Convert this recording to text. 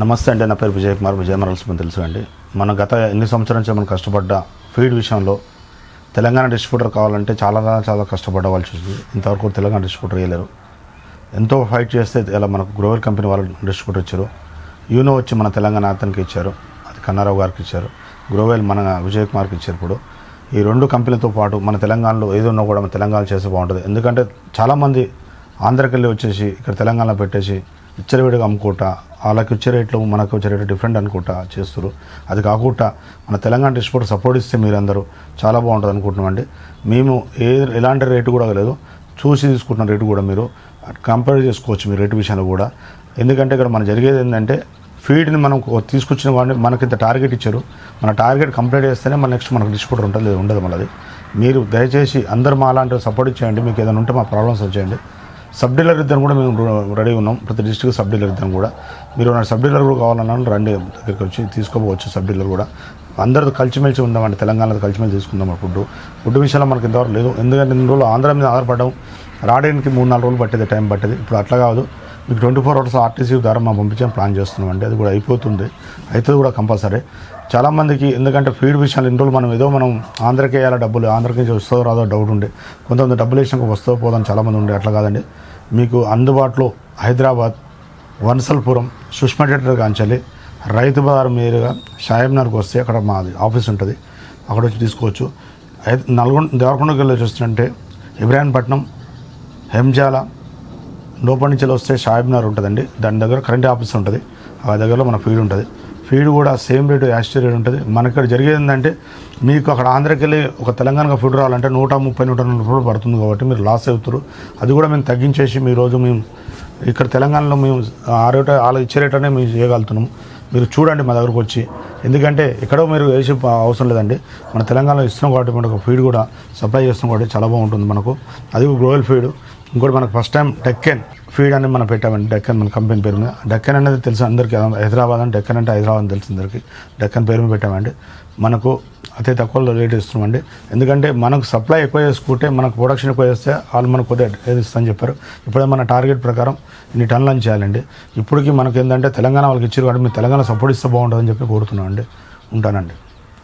నమస్తే అండి నా పేరు విజయ్ కుమార్ విజయ మరల్స్ తెలుసు అండి. మన గత ఎన్ని సంవత్సరాల నుంచి మనం కష్టపడ్డ ఫీడ్ విషయంలో తెలంగాణ డిస్ట్రిబ్యూటర్ కావాలంటే చాలా చాలా కష్టపడ్డ వాళ్ళు చూసి ఇంతవరకు తెలంగాణ డిస్ట్రిబ్యూటర్ వేయలేరు ఎంతో ఫైట్ చేస్తే ఇలా మనకు గ్రోవర్ కంపెనీ వాళ్ళు డిస్ట్రిబ్యూటర్ ఇచ్చారు. యూనో వచ్చి మన తెలంగాణ అతనికి ఇచ్చారు. అది కన్నారావు గారికి ఇచ్చారు. గ్రోవెల్ మన విజయ్ కుమార్కి ఇచ్చారు ఇప్పుడు. ఈ రెండు కంపెనీలతో పాటు మన తెలంగాణలో ఏదన్నా కూడా మన తెలంగాణ చేస్తే బాగుంటుంది. ఎందుకంటే చాలామంది ఆంధ్రకెళ్ళి వచ్చేసి ఇక్కడ తెలంగాణలో పెట్టేసి ఇచ్చరవిడిగా అమ్ముకుంటా వాళ్ళకి వచ్చే రేట్లు మనకు వచ్చే రేట్లు డిఫరెంట్ అనుకుంటా చేస్తారు అది కాకుండా మన తెలంగాణ డిస్ట్రిబ్యూటర్ సపోర్ట్ ఇస్తే మీరందరూ చాలా బాగుంటుంది అనుకుంటున్నామండి మేము ఏ ఎలాంటి రేటు కూడా లేదు. చూసి తీసుకుంటున్న రేటు కూడా మీరు కంపేర్ చేసుకోవచ్చు మీ రేటు విషయంలో కూడా. ఎందుకంటే ఇక్కడ మన జరిగేది ఏంటంటే ఫీడ్ని మనం తీసుకొచ్చిన వాడిని మనకి ఇంత టార్గెట్ ఇచ్చారు. మన టార్గెట్ కంప్లీట్ చేస్తేనే మన నెక్స్ట్ మనకు డిస్ట్రిబ్యూటర్ ఉంటుంది లేదు ఉండదు మనది మీరు దయచేసి అందరు మా అలాంటి సపోర్ట్ ఇచ్చేయండి. మీకు ఏదైనా ఉంటే మా ప్రాబ్లమ్స్ వచ్చేయండి. సబ్ డీలర్ ఇద్దరు కూడా మేము రెడీ ఉన్నాం. ప్రతి డిస్ట్రిక్ట్ సబ్ డీలర్ ఇద్దరం కూడా. మీరు నాకు సబ్ డీలర్ కూడా కావాలన్నా రండి. దగ్గరికి వచ్చి తీసుకోపోవచ్చు సబ్ డీలర్ కూడా. అందరితో కలిసిమెలిసి ఉందామండి. తెలంగాణలో కలిసిమెలిసి తీసుకుందాం ఫుడ్ ఫుడ్ విషయంలో మనకి ఇంతవరకు లేదు. ఎందుకంటే ఇన్ని రోజులు ఆంధ్ర మీద ఆధారపడడం రావడానికి మూడు నాలుగు రోజులు పట్టేది టైం పట్టేది. ఇప్పుడు అట్లా కాదు. మీకు ట్వంటీ ఫోర్ అవర్స్ ఆర్టీసీ ద్వారా మేము పంపించే ప్లాన్ చేస్తున్నాం అండి అది కూడా అయిపోతుంది. అవుతుంది కూడా కంపల్సరీ. చాలామందికి ఎందుకంటే ఫీడ్ విషయాలు ఇన్ని రోజులు మనం ఏదో మనం ఆంధ్రకి వేయాలి డబ్బులు ఆంధ్రకి నుంచి వస్తుందో రాదో డౌట్ ఉండే. కొంతమంది డబ్బులు వేసినాక వస్తుందో పోదని చాలామంది ఉండే. అట్లా కాదండి. మీకు అందుబాటులో హైదరాబాద్ వన్సల్పురం సుష్మా థియేటర్ కాంచాలి రైతు బజార్ మీదుగా షాహిబ్నగర్కి వస్తే అక్కడ మాది ఆఫీస్ ఉంటుంది. అక్కడ వచ్చి తీసుకోవచ్చు. అయితే నల్గొండ దేవరకొండకి వెళ్ళి చూస్తుంటే ఇబ్రాహీంపట్నం హెంజాల లోపల నుంచి వస్తే షాహిబ్నగర్ ఉంటుందండి. దాని దగ్గర కరెంట్ ఆఫీస్ ఉంటుంది. ఆ దగ్గరలో మన ఫీడ్ ఉంటుంది. ఫీడ్ కూడా సేమ్ రేటు యాస్టీ రేట్ ఉంటుంది. మనకి ఇక్కడ జరిగేది ఏంటంటే మీకు అక్కడ ఆంధ్రాకెళ్ళి వెళ్ళి ఒక తెలంగాణకు ఫుడ్ రావాలంటే నూట ముప్పై నూట నలభై రూపాయలు పడుతుంది కాబట్టి మీరు లాస్ అవుతారు. అది కూడా మేము తగ్గించేసి మీ రోజు మేము ఇక్కడ తెలంగాణలో మేము ఆ రేట్ వాళ్ళ ఇచ్చే రేట్ అనే మేము చేయగలుగుతున్నాము. మీరు చూడండి మా దగ్గరకు వచ్చి. ఎందుకంటే ఎక్కడో మీరు వేసి అవసరం లేదండి. మన తెలంగాణలో ఇస్తున్నాం కాబట్టి మనకు ఫీడ్ కూడా సప్లై చేస్తున్నాం కాబట్టి చాలా బాగుంటుంది మనకు. అది గ్రోయల్ ఫీడ్ ఇంకోటి మనకు ఫస్ట్ టైం డెక్కన్ ఫీడ్ అని మనం పెట్టామండి డెక్కన్ మన కంపెనీ పేరు మీద. డెక్కన్ అనేది తెలుసు అందరికీ. హైదరాబాద్ అని డెక్కన్ అంటే హైదరాబాద్ తెలుసు అందరికీ. డెక్కన్ పేరు మీద పెట్టామండి. మనకు అతి తక్కువలో రేట్ ఇస్తున్నామండి. ఎందుకంటే మనకు సప్లై ఎక్కువ చేసుకుంటే మనకు ప్రొడక్షన్ ఎక్కువ చేస్తే వాళ్ళు మనకు కొద్దిగా ఇస్తామని చెప్పారు. ఇప్పుడే మన టార్గెట్ ప్రకారం ఇన్ని టన్నులని చేయాలండి. ఇప్పటికి మనకి ఏంటంటే తెలంగాణ వాళ్ళకి ఇచ్చారు కాబట్టి మీరు తెలంగాణ సపోర్ట్ ఇస్తే బాగుంటుందని చెప్పి కోరుతున్నామండి. ఉంటానండి.